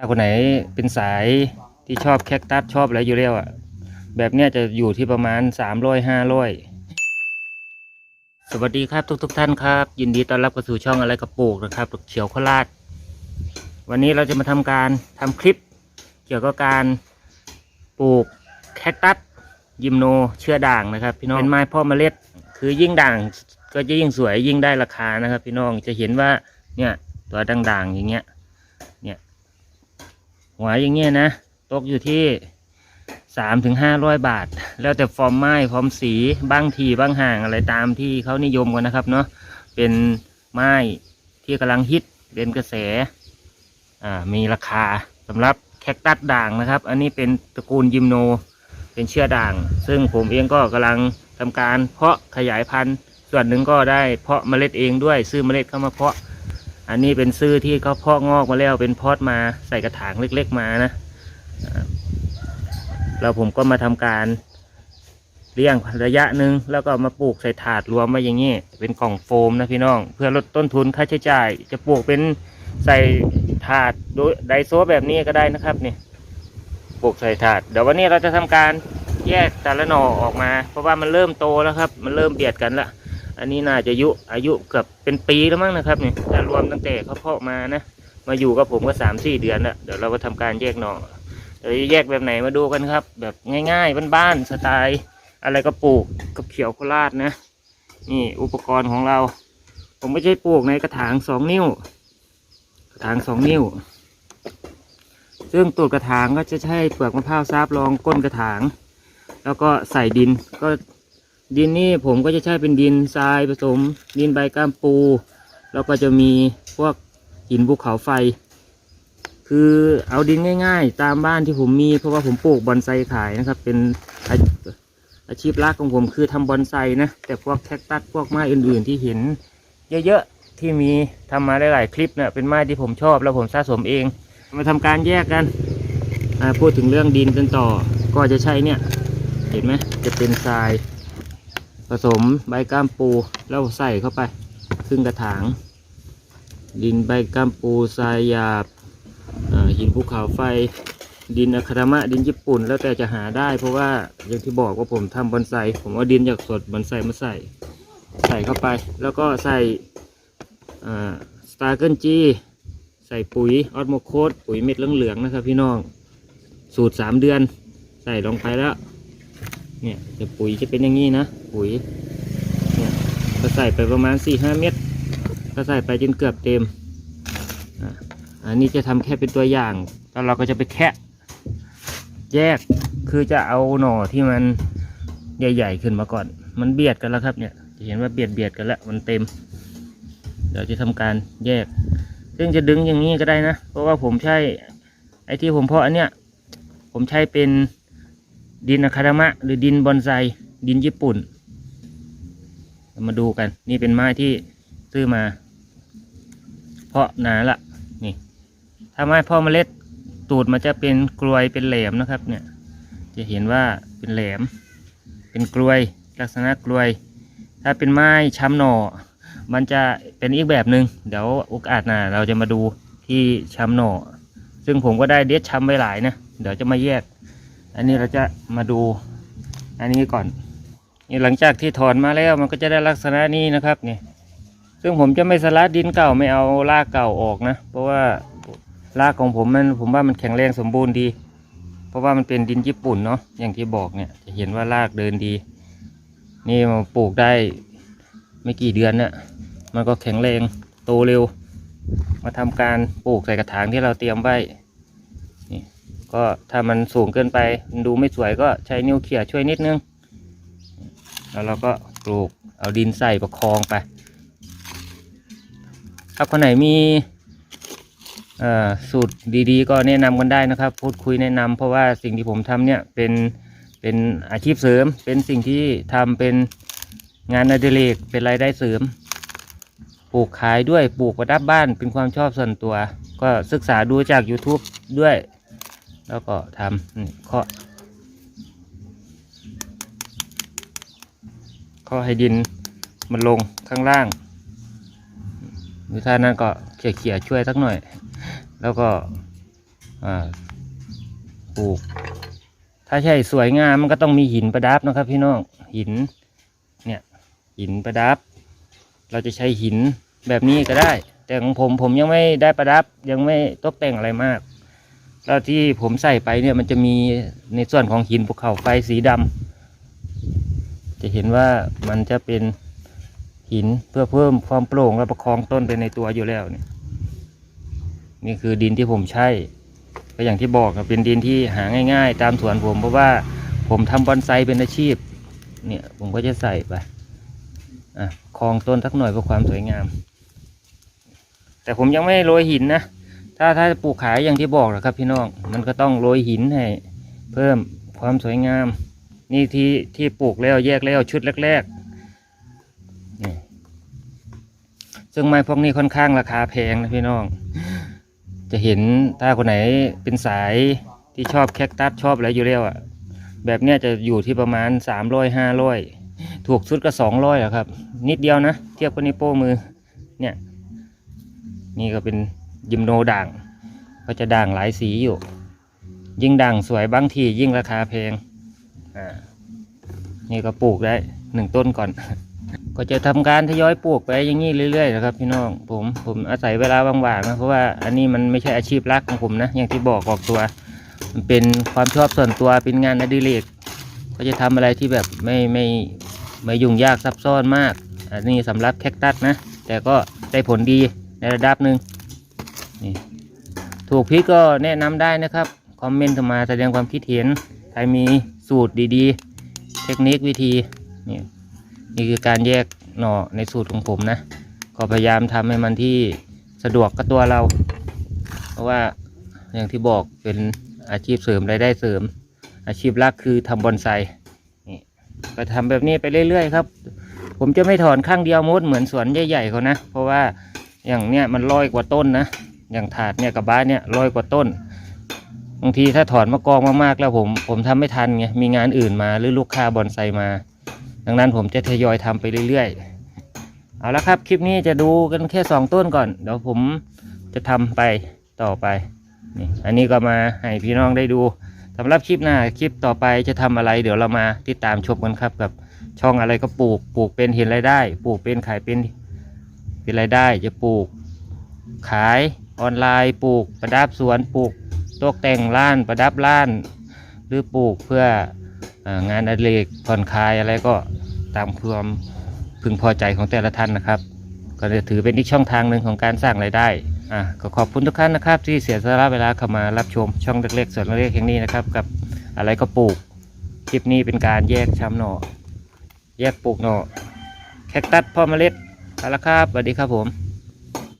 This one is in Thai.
ถ้าคนไหนเป็นสายที่ชอบแคคตัสชอบอะไรอยู่แล้วอะ แบบเนี้ยจะอยู่ที่ประมาณสามร้อยห้าร้อยสวัสดีครับทุกทุกท่านครับ ยินดีต้อนรับเข้าสู่ช่องอะไรกระปุกนะครับเขียวโคราช วันนี้เราจะมาทำการทำคลิป เกี่ยวกับการปลูกแคคตัสยิมโนเชื้อด่างนะครับ พี่น้องเป็นไม้พ่อเมล็ด คือยิ่งด่างก็จะยิ่งสวยยิ่งได้ราคานะครับ พี่น้องจะเห็นว่าเนี่ยตัวด่างๆอย่างเงี้ย หัวอย่างเงี้ยนะ ตกอยู่ที่สามถึงห้าร้อยบาท แล้วแต่ฟอร์มไม้ฟอร์มสีบางทีบางห่างอะไรตามที่เขานิยมกันนะครับเนาะเป็นไม้ที่กำลังฮิตเป็นกระแสอ่ามีราคาสำหรับแคคตัสด่างนะครับ อันนี้เป็นตระกูลยิมโนเป็นเชื้อด่าง ซึ่งผมเองก็กำลังทำการเพาะขยายพันธุ์ ส่วนหนึ่งก็ได้เพาะเมล็ดเองด้วยซื้อเมล็ดเข้ามาเพาะ อันนี้เป็นซื้อที่เขาเพาะงอกมาแล้วเป็นพอดมาใส่กระถางเล็กๆมานะอ่าผมก็มาทำการเลี้ยงระยะหนึ่งแล้วก็มาปลูกใส่ถาดรวมไว้อย่างนี้เป็นกล่องโฟมนะพี่น้อง เพื่อลดต้นทุนค่าใช้จ่าย จะปลูกเป็นใส่ถาดโดไดโซแบบนี้ก็ได้นะครับนี่ปลูกใส่ถาด เดี๋ยววันนี้เราจะทำการแยกแต่ละหน่อออกมา เพราะว่ามันเริ่มโตแล้วครับ มันเริ่มเบียดกันละ อันนี้น่าจะอายุอายุเกือบเป็นปีแล้วมั้งนะครับเนี่ยถ้ารวมตั้งแต่เขาเพาะมานะ มาอยู่กับผมก็สามสี่เดือนแล้วเดี๋ยวเราก็ทำการแยกหน่อเดี๋ยวจะแยกแบบไหนมาดูกันครับ แบบง่ายๆบ้านๆสไตล์ อะไรก็ปลูกกับเขียวโคราชนะ นี่อุปกรณ์ของเรา ผมไม่ใช่ปลูกในกระถางสองนิ้ว กระถางสองนิ้ว ซึ่งตูดกระถางก็จะใช้เปลือกมะพร้าวซาบรองก้นกระถาง แล้วก็ใส่ดินก็ ดินนี่ผมก็จะใช้เป็นดินทรายผสม ดินใบก้ามปู แล้วก็จะมีพวกหินภูเขาไฟ คือเอาดินง่าย ๆ ตามบ้านที่ผมมี เพราะว่าผมปลูกบอนไซขายนะครับ เป็นอาอาชีพลักของผมคือทำบอนไซนะ แต่พวกแคคตัสพวกไม้อื่นๆที่เห็น เยอะๆที่มีทำมาได้หลายคลิปเนะ่ยเป็นไม้ที่ผมชอบแล้วผมสะสมเอง มาทำการแยกกันอ่าพูดถึงเรื่องดินกันต่อ ก็จะใช้เนี่ย เห็นไหมจะเป็นทราย ผสมใบก้ามปูแล้วใส่เข้าไปครึ่งกระถาง ดินใบก้ามปูทรายหยาบหินภูเขาไฟ ดินอะคารามะดินญี่ปุ่น แล้วแต่จะหาได้เพราะว่าอย่างที่บอกว่าผมทำบอนไซผมเอาดินจากสดบอนไซมาใส่ ใส่เข้าไป แล้วก็ใส่สตาร์เกิลจีใส่ปุ๋ยออสโมโคดปุ๋ยเม็ดเหลืองๆนะครับพี่น้องสูตรสามเดือน ใส่ลงไปแล้ว เนี่ยจะปุ๋ยจะเป็นอย่างนี้นะปุ๋ยเนี่ยก็ใส่ไปประมาณสี่ห้าเม็ดก็ใส่ไปจนเกือบเต็มอันนี้จะทำแค่เป็นตัวอย่างแล้วเราก็จะไปแคะแยกคือจะเอาหน่อที่มันใหญ่ๆขึ้นมาก่อน มันเบียดกันแล้วครับเนี่ยจะเห็นว่าเบียดเบียดกันแล้วมันเต็ม เดี๋ยวจะทำการแยก ซึ่งจะดึงอย่างนี้ก็ได้นะ เพราะว่าผมใช้ไอ้ที่ผมเพาะอันเนี้ยผมใช้เป็น ดินอะคารามะ หรือดินบอนไซดินญี่ปุ่น มาดูกัน นี่เป็นไม้ที่ซื้อมา เพาะนานละนี่ ถ้าไม้พ่อเมล็ดตูดมันจะเป็นกลวยเป็นแหลมนะครับ เนี่ย จะเห็นว่าเป็นแหลม เป็นกลวย ลักษณะกลวย ถ้าเป็นไม้ช้ำหน่อ มันจะเป็นอีกแบบหนึ่งเดี๋ยวโอกาสหน้าเราจะมาดูที่ช้ำหน่อ ซึ่งผมก็ได้เด็ดช้ำไว้หลายนะ เดี๋ยวจะมาแยก อันนี้เราจะมาดูอันนี้ก่อนนี่หลังจากที่ถอนมาแล้วมันก็จะได้ลักษณะนี้นะครับนี่ซึ่งผมจะไม่สลัดดินเก่าไม่เอารากเก่าออกนะ เพราะว่ารากของผมมันผมว่ามันแข็งแรงสมบูรณ์ดี เพราะว่ามันเป็นดินญี่ปุ่นเนาะอย่างที่บอกเนี่ยจะเห็นว่ารากเดินดี นี่มาปลูกได้ไม่กี่เดือนเนี่ยมันก็แข็งแรงโตเร็ว มาทำการปลูกใส่กระถางที่เราเตรียมไว้ ก็ถ้ามันสูงเกินไปมันดูไม่สวยก็ใช้นิ้วเขี่ยช่วยนิดนึง แล้วเราก็ปลูกเอาดินใส่ประคองไปถ้าคนไหนมีสูตรดีๆ ก็แนะนำกันได้นะครับ พูดคุยแนะนำเพราะว่าสิ่งที่ผมทำเนี่ยเป็นเป็นอาชีพเสริม เป็นสิ่งที่ทำเป็นงานอดิเรกเป็นรายได้เสริม ปลูกขายด้วยปลูกประดับบ้านเป็นความชอบส่วนตัว ก็ศึกษาดูจาก YouTube ด้วย แล้วก็ทำนี่เคาะเคาะให้ดินมันลงข้างล่างหรือถ้านั้นก็เขี่ยๆช่วยสักหน่อย แล้วก็ปลูก ถ้าใช่สวยงามมันก็ต้องมีหินประดับนะครับ พี่น้องหินเนี่ยหินประดับ เราจะใช้หินแบบนี้ก็ได้ แต่ของผมผมยังไม่ได้ประดับยังไม่ตกแต่งอะไรมาก แล้วที่ผมใส่ไปเนี่ยมันจะมีในส่วนของหินภูเขาไฟสีดำจะเห็นว่ามันจะเป็นหินเพื่อเพิ่มความโปร่งและประคองต้นไปในตัวอยู่แล้วเนี่ยนี่คือดินที่ผมใช้ก็อย่างที่บอกเป็นดินที่หาง่าย ๆ ตามสวนผมเพราะว่าผมทำบอนไซเป็นอาชีพ เนี่ยผมก็จะใส่ไปอะคลองต้นสักหน่อยเพื่อความสวยงาม แต่ผมยังไม่โรยหินนะ ถ้าถ้าปลูกขายอย่างที่บอกนะครับ พี่น้องมันก็ต้องโรยหินให้ เพิ่มความสวยงาม นี่ที่ที่ปลูกแล้วแยกแล้วชุดแรกๆนี่ซึ่งไม้พวกนี้ค่อนข้างราคาแพงนะพี่น้อง จะเห็นถ้าคนไหนเป็นสายที่ชอบแคคตัสชอบอะไรอยู่แล้วอะแบบเนี้ยจะอยู่ที่ประมาณสามร้อยห้าร้อยถูกสุดก็สองร้อยอะครับ นิดเดียวนะ เทียบกับนิ้วโป้มือเนี่ย นี่ก็เป็น ยิมโนด่าง ก็จะด่างหลายสีอยู่ ยิ่งด่างสวยบางทียิ่งราคาแพงอ่านี่ก็ปลูกได้หนึ่งต้นก่อน ก็จะทำการทยอยปลูกไปอย่างนี้เรื่อยๆนะครับ พี่น้องผมผมอาศัยเวลาว่างๆนะเพราะว่าอันนี้มันไม่ใช่อาชีพหลักของผมนะอย่างที่บอกออกตัวมันเป็นความชอบส่วนตัวเป็นงานอดิเรกก็จะทำอะไรที่แบบไม่ไม่ไม่ยุ่งยากซับซ้อนมาก อันนี้สำหรับแคคตัสนะ แต่ก็ได้ผลดีในระดับหนึ่ง นี่ถูกพี่ก็แนะนำได้นะครับ คอมเมนต์เข้ามาแสดงความคิดเห็น ใครมีสูตรดีๆ เทคนิควิธีนี่นี่คือการแยกหน่อในสูตรของผมนะ ก็พยายามทำให้มันที่สะดวกกับตัวเรา เพราะว่าอย่างที่บอกเป็นอาชีพเสริมรายได้เสริม อาชีพหลักคือทำบอนไซนี่ก็ทำแบบนี้ไปเรื่อยๆครับ ผมจะไม่ถอนข้างเดียวมดเหมือนสวนใหญ่ๆเขานะ เพราะว่าอย่างเนี้ยมันร้อยกว่าต้นนะ อย่างถาดเนี่ยกับบ้านเนี่ยร้อยกว่าต้นบางทีถ้าถอนมากองมากๆแล้วผมผมทำไม่ทันไงมีงานอื่นมาหรือลูกค้าบอนไซมา ดังนั้นผมจะทยอยทำไปเรื่อยๆ เอาละครับ คลิปนี้จะดูกันแค่สองต้นก่อน เดี๋ยวผมจะทำไปต่อไปนี่อันนี้ก็มาให้พี่น้องได้ดูสำหรับคลิปหน้าคลิปต่อไปจะทำอะไร เดี๋ยวเรามาติดตามชมกันครับกับช่องอะไรก็ปลูกปลูกเป็นเห็นรายได้ ปลูกเป็นขายเป็นเป็นรายได้จะปลูกขาย ออนไลน์ปลูกประดับสวนปลูกตกแต่งร้านประดับร้าน หรือปลูกเพื่อองานอดิเรกผ่อนคลายอะไรก็ตามความพึงพอใจของแต่ละท่านนะครับ ก็จะถือเป็นอีกช่องทางหนึ่งของการสร้างรายได้อะก็ขอบคุณทุกท่านนะครับ ที่เสียสละเวลาเข้ามารับชมช่องเล็กๆส่วนเล็กๆแห่งนี้นะครับ กับอะไรก็ปลูกคลิปนี้เป็นการแยกช้ำหน่อแยกปลูกหน่อแคคตัสพ่อเมล็ดเอาละครับสวัสดีครับผม